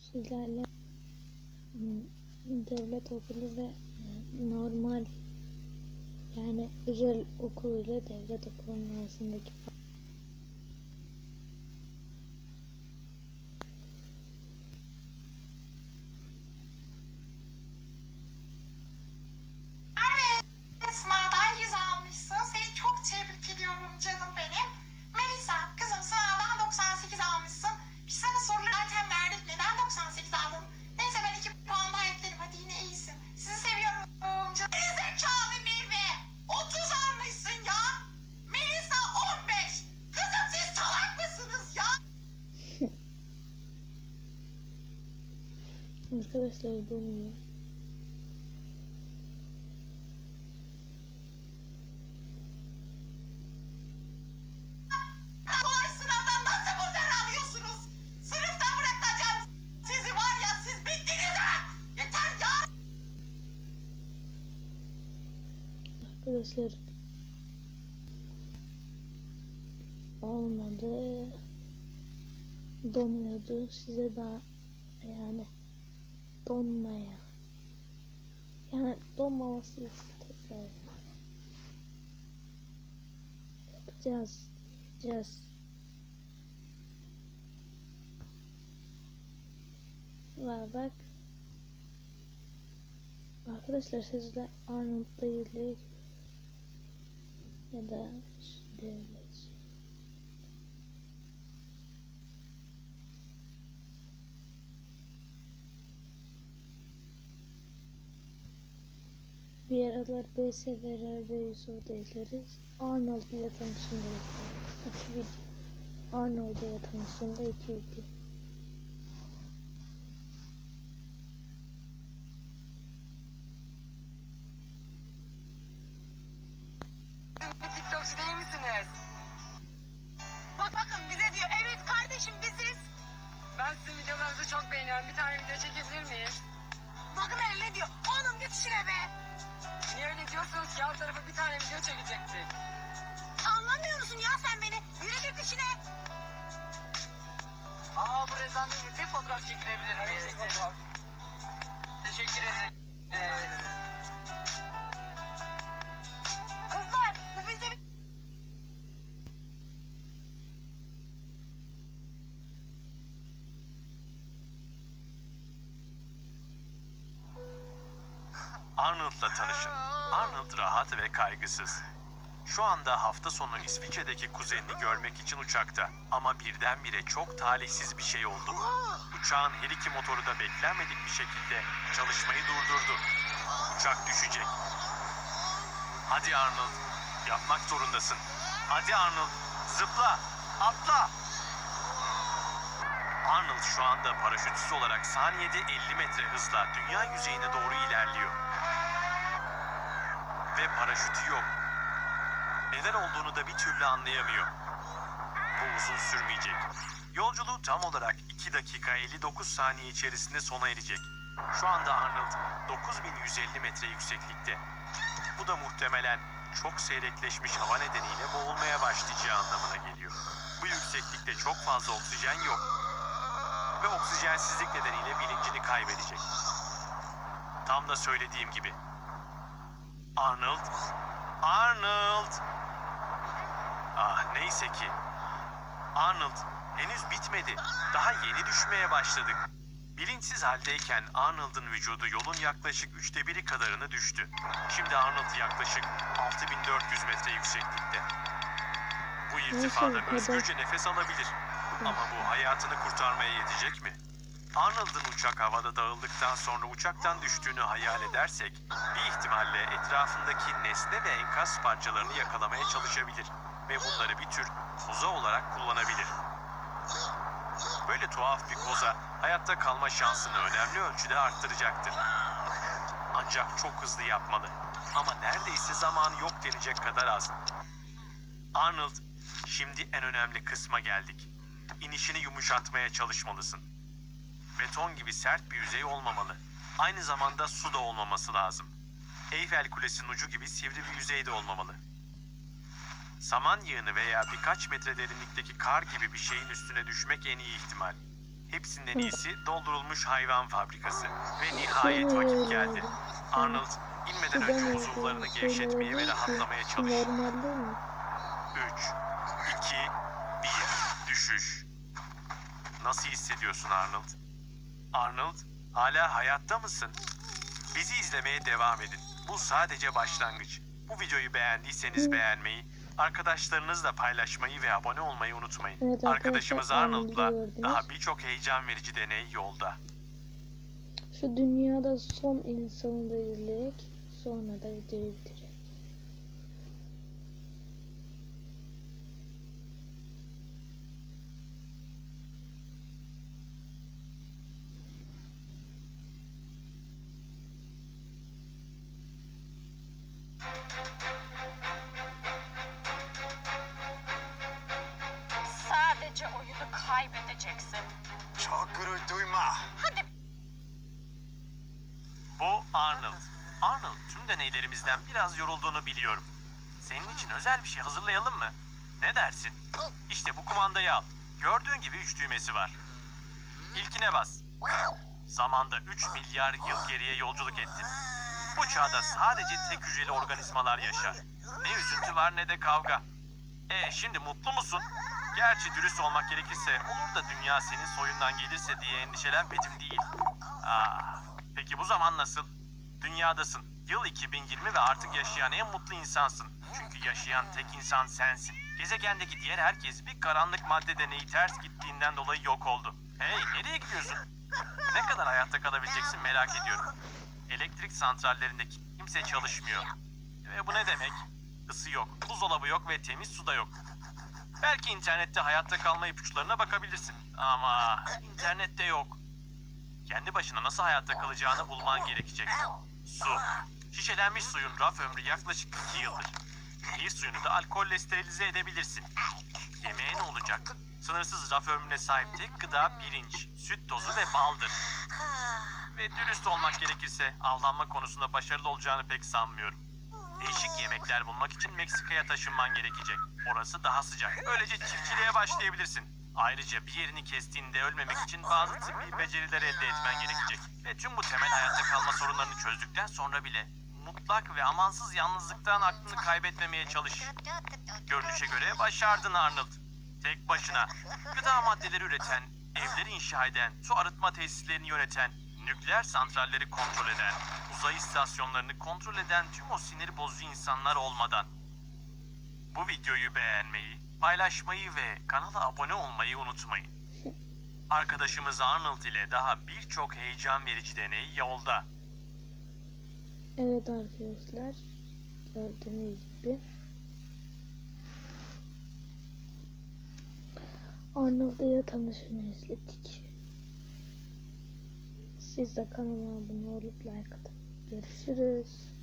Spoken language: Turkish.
sizlerle devlet okulu ve normal yani özel okul ile devlet okulunun arasındaki Yeter ya! Arkadaşlar olmadı. Donuyordu. Size daha yani donmaya yani donmaması için tekrar yapacağız. Yapacağız. Var bak. Arkadaşlar sizde Arnold değil ya da devlet. Bir aralar BSVR ve Yusuf'da izleriz. Arnold ile tanışımda iki video. Arnold ile tanışımda iki video. TikTokçu değil misiniz? Bak bakın bize diyor evet kardeşim biziz. Ben sizin videolarınızı çok beğeniyorum. Bir tane video çekebilir miyiz? Bakın elle diyor oğlum git işine be. Niye öyle diyorsunuz ki alt tarafa bir tane video çekecektik. Anlamıyor musun ya sen beni? Yürü git işine. Aa bu rezaleti bir fotoğraf çekilebilir miyiz? Teşekkür ederim. Arnold'la tanışın. Arnold rahat ve kaygısız. Şu anda hafta sonu İsviçre'deki kuzenini görmek için uçakta. Ama birdenbire çok talihsiz bir şey oldu. Uçağın her iki motoru da beklenmedik bir şekilde çalışmayı durdurdu. Uçak düşecek. Hadi Arnold, yapmak zorundasın. Hadi Arnold, zıpla, atla. Arnold şu anda paraşütsüz olarak saniyede 50 metre hızla dünya yüzeyine doğru ilerliyor. Ve paraşütü yok. Neden olduğunu da bir türlü anlayamıyor. Bu uzun sürmeyecek. Yolculuğu tam olarak 2 dakika 59 saniye içerisinde sona erecek. Şu anda Arnold 9150 metre yükseklikte. Bu da muhtemelen çok seyrekleşmiş hava nedeniyle boğulmaya başlayacağı anlamına geliyor. Bu yükseklikte çok fazla oksijen yok ve oksijensizlik nedeniyle bilincini kaybedecek. Tam da söylediğim gibi. Arnold, Arnold. Ah neyse ki. Arnold henüz bitmedi. Daha yeni düşmeye başladık. Bilinçsiz haldeyken Arnold'un vücudu yolun yaklaşık üçte biri kadarını düştü. Şimdi Arnold yaklaşık 6400 metre yükseklikte. Bu irtifada özgürce nefes alabilir. Ama bu hayatını kurtarmaya yetecek mi? Arnold'un uçak havada dağıldıktan sonra uçaktan düştüğünü hayal edersek bir ihtimalle etrafındaki nesne ve enkaz parçalarını yakalamaya çalışabilir ve bunları bir tür koza olarak kullanabilir. Böyle tuhaf bir koza hayatta kalma şansını önemli ölçüde arttıracaktır. Ancak çok hızlı yapmalı. Ama neredeyse zaman yok denecek kadar az. Arnold, şimdi en önemli kısma geldik. İnişini yumuşatmaya çalışmalısın. Beton gibi sert bir yüzey olmamalı. Aynı zamanda su da olmaması lazım. Eyfel Kulesi'nin ucu gibi sivri bir yüzey de olmamalı. Saman yığını veya birkaç metre derinlikteki kar gibi bir şeyin üstüne düşmek en iyi ihtimal. Hepsinden iyisi doldurulmuş hayvan fabrikası. Ve nihayet vakit geldi. Arnold inmeden önce uzuvlarını gevşetmeye ve rahatlamaya mi? 3, 2, 1, düşüş. Nasıl hissediyorsun Arnold? Arnold, hala hayatta mısın? Bizi izlemeye devam edin. Bu sadece başlangıç. Bu videoyu beğendiyseniz beğenmeyi, arkadaşlarınızla paylaşmayı ve abone olmayı unutmayın. Evet Arkadaşımız Arnold'la daha birçok heyecan verici deney yolda. Şu dünyada son insanı da izleyerek sonra da videoyu bitirelim. Sadece oyunu kaybedeceksin. Çok gurur duyma. Hadi Bu Arnold. Arnold tüm deneylerimizden biraz yorulduğunu biliyorum. Senin için özel bir şey hazırlayalım mı? Ne dersin? İşte bu kumandayı al. Gördüğün gibi üç düğmesi var. İlkine bas. Zamanda 3 milyar yıl geriye yolculuk ettin. Bu çağda sadece tek hücreli organizmalar yaşar. Ne üzüntü var ne de kavga. E şimdi mutlu musun? Gerçi dürüst olmak gerekirse olur da dünya senin soyundan gelirse diye endişelenmedim değil. Aa, peki bu zaman nasıl? Dünyadasın. Yıl 2020 ve artık yaşayan en mutlu insansın. Çünkü yaşayan tek insan sensin. Gezegendeki diğer herkes bir karanlık madde deneyi ters gittiğinden dolayı yok oldu. Hey nereye gidiyorsun? Ne kadar hayatta kalabileceksin merak ediyorum. Elektrik santrallerinde kimse çalışmıyor. Ve bu ne demek? Isı yok, buzdolabı yok ve temiz su da yok. Belki internette hayatta kalma ipuçlarına bakabilirsin. Ama internette yok. Kendi başına nasıl hayatta kalacağını bulman gerekecek. Su. Şişelenmiş suyun raf ömrü yaklaşık 2 yıldır. Nehir suyunu da alkolle sterilize edebilirsin. Yemeğe ne olacak? Sınırsız raf ömrüne sahip tek gıda pirinç, süt tozu ve baldır. Ve dürüst olmak gerekirse avlanma konusunda başarılı olacağını pek sanmıyorum. Değişik yemekler bulmak için Meksika'ya taşınman gerekecek. Orası daha sıcak. Böylece çiftçiliğe başlayabilirsin. Ayrıca bir yerini kestiğinde ölmemek için bazı tıbbi beceriler elde etmen gerekecek. Ve tüm bu temel hayatta kalma sorunlarını çözdükten sonra bile mutlak ve amansız yalnızlıktan aklını kaybetmemeye çalış. Görünüşe göre başardın Arnold. Tek başına gıda maddeleri üreten, evleri inşa eden, su arıtma tesislerini yöneten, nükleer santralleri kontrol eden, uzay istasyonlarını kontrol eden tüm o sinir bozucu insanlar olmadan. Bu videoyu beğenmeyi, paylaşmayı ve kanala abone olmayı unutmayın. Arkadaşımız Arnold ile daha birçok heyecan verici deney yolda. Evet arkadaşlar gördüğünüz gibi Arnold'la ile tanışını izledik. Siz de kanala abone olup like atın. Görüşürüz.